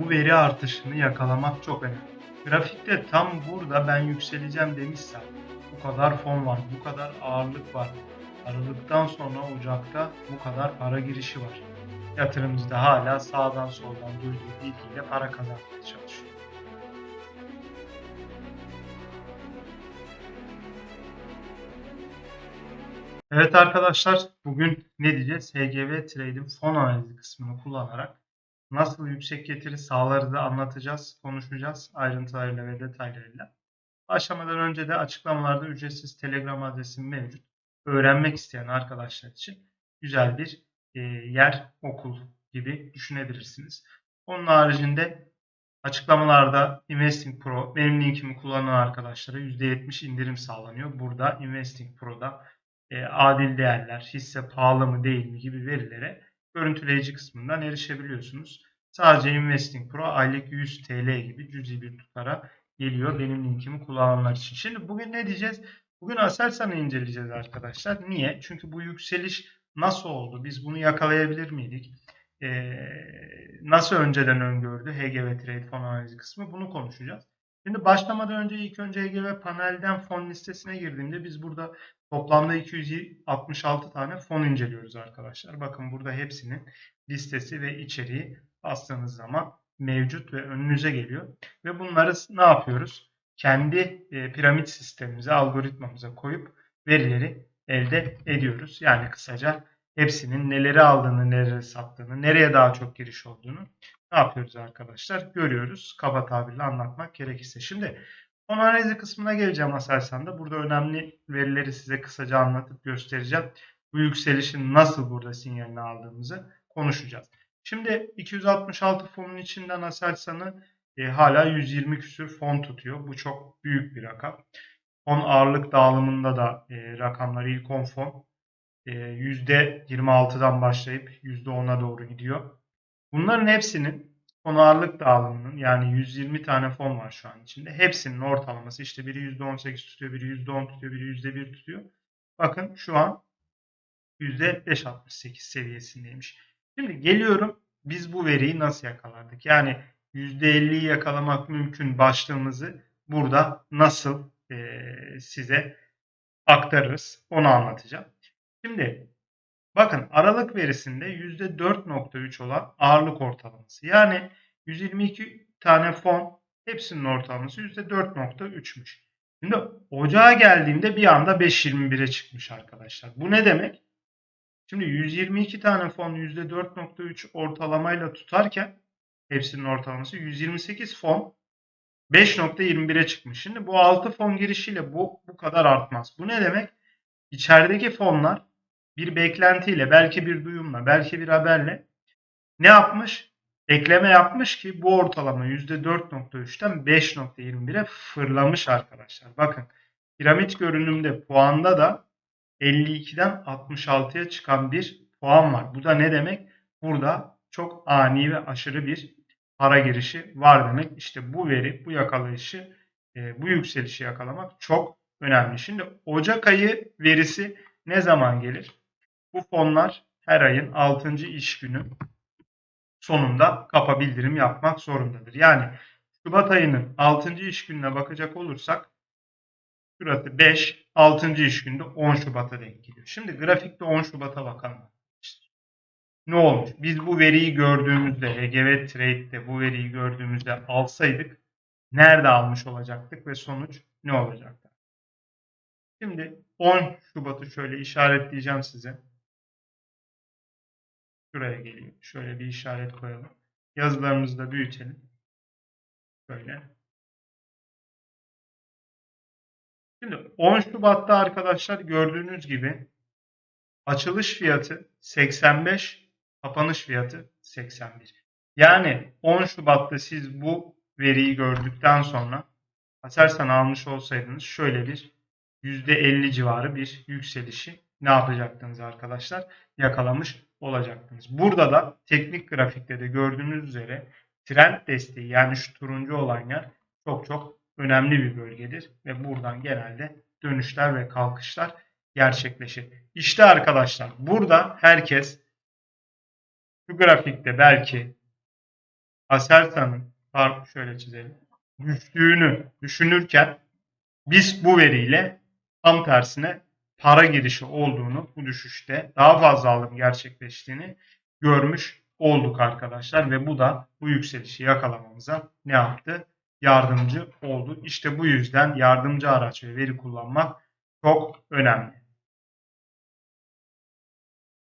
bu veri artışını yakalamak çok önemli. Grafikte tam burada ben yükseleceğim demişsem bu kadar fon var, bu kadar ağırlık var. Aralıktan sonra Ocak'ta bu kadar para girişi var. Yatırımcı da hala sağdan soldan duyduğu bilgiyle para kazanmaya çalışıyor. Evet arkadaşlar bugün ne diyeceğiz? HGV Trade'in fon analizi kısmını kullanarak nasıl yüksek getiri sağlarız da anlatacağız, konuşacağız ayrıntılarıyla ve detaylarıyla. Başlamadan önce de açıklamalarda ücretsiz Telegram adresim mevcut. Öğrenmek isteyen arkadaşlar için güzel bir e, yer, okul gibi düşünebilirsiniz. Onun haricinde açıklamalarda Investing Pro benim linkimi kullanan arkadaşlara %70 indirim sağlanıyor. Burada Investing Pro'da e, adil değerler, hisse pahalı mı değil mi gibi verilere görüntüleyici kısmından erişebiliyorsunuz. Sadece Investing Pro aylık 100 TL gibi cüzi bir tutara geliyor benim linkimi kullananlar için. Şimdi bugün ne diyeceğiz? Bugün Aselsan'ı inceleyeceğiz arkadaşlar. Niye? Çünkü bu yükseliş nasıl oldu? Biz bunu yakalayabilir miydik? Ee, nasıl önceden öngördü HGV Trade fon analizi kısmı? Bunu konuşacağız. Şimdi başlamadan önce ilk önce HGV panelden fon listesine girdiğimde biz burada toplamda 266 tane fon inceliyoruz arkadaşlar. Bakın burada hepsinin listesi ve içeriği bastığınız zaman mevcut ve önünüze geliyor. Ve bunları ne yapıyoruz? Kendi e, piramit sistemimize, algoritmamıza koyup verileri elde ediyoruz. Yani kısaca hepsinin neleri aldığını, neleri sattığını, nereye daha çok giriş olduğunu ne yapıyoruz arkadaşlar? Görüyoruz. Kaba tabirle anlatmak gerekirse. Şimdi fon analizi kısmına geleceğim Aselsan'da. Burada önemli verileri size kısaca anlatıp göstereceğim. Bu yükselişin nasıl burada sinyalini aldığımızı konuşacağız. Şimdi 266 fonun içinden Aselsan'ı e, hala 120 küsür fon tutuyor. Bu çok büyük bir rakam. Fon ağırlık dağılımında da e, rakamlar ilk 10 fon e, %26'dan başlayıp %10'a doğru gidiyor. Bunların hepsinin fon ağırlık dağılımının yani 120 tane fon var şu an içinde. Hepsinin ortalaması işte biri %18 tutuyor, biri %10 tutuyor, biri %1 tutuyor. Bakın şu an %5.68 seviyesindeymiş. Şimdi geliyorum biz bu veriyi nasıl yakalardık? Yani %50'yi yakalamak mümkün başlığımızı burada nasıl e, size aktarırız onu anlatacağım. Şimdi bakın Aralık verisinde %4.3 olan ağırlık ortalaması. Yani 122 tane fon hepsinin ortalaması %4.3'müş. Şimdi ocağa geldiğimde bir anda 5.21'e çıkmış arkadaşlar. Bu ne demek? Şimdi 122 tane fon %4.3 ortalamayla tutarken hepsinin ortalaması 128 fon 5.21'e çıkmış. Şimdi bu 6 fon girişiyle bu bu kadar artmaz. Bu ne demek? İçerideki fonlar bir beklentiyle, belki bir duyumla, belki bir haberle ne yapmış? Ekleme yapmış ki bu ortalama %4.3'ten 5.21'e fırlamış arkadaşlar. Bakın piramit görünümde puanda da 52'den 66'ya çıkan bir puan var. Bu da ne demek? Burada çok ani ve aşırı bir para girişi var demek. İşte bu veri, bu yakalayışı, e, bu yükselişi yakalamak çok önemli. Şimdi Ocak ayı verisi ne zaman gelir? Bu fonlar her ayın 6. iş günü sonunda kapa bildirim yapmak zorundadır. Yani Şubat ayının 6. iş gününe bakacak olursak şurası 5, 6. iş günde 10 Şubat'a denk geliyor. Şimdi grafikte 10 Şubat'a bakalım. Ne olmuş? Biz bu veriyi gördüğümüzde, HGV Trade'de bu veriyi gördüğümüzde alsaydık nerede almış olacaktık ve sonuç ne olacaktı? Şimdi 10 Şubat'ı şöyle işaretleyeceğim size. Şuraya geliyor. Şöyle bir işaret koyalım. Yazılarımızı da büyütelim. Böyle. Şimdi 10 Şubat'ta arkadaşlar gördüğünüz gibi açılış fiyatı 85, kapanış fiyatı 81. Yani 10 Şubat'ta siz bu veriyi gördükten sonra Aselsan almış olsaydınız şöyle bir %50 civarı bir yükselişi ne yapacaktınız arkadaşlar? Yakalamış olacaktınız. Burada da teknik grafikte de gördüğünüz üzere trend desteği yani şu turuncu olan yer çok çok önemli bir bölgedir ve buradan genelde dönüşler ve kalkışlar gerçekleşir. İşte arkadaşlar burada herkes şu grafikte belki Aselsan'ın şöyle çizelim. Düştüğünü düşünürken biz bu veriyle tam tersine para girişi olduğunu bu düşüşte daha fazla alım gerçekleştiğini görmüş olduk arkadaşlar ve bu da bu yükselişi yakalamamıza ne yaptı? Yardımcı oldu. İşte bu yüzden yardımcı araç ve veri kullanmak çok önemli.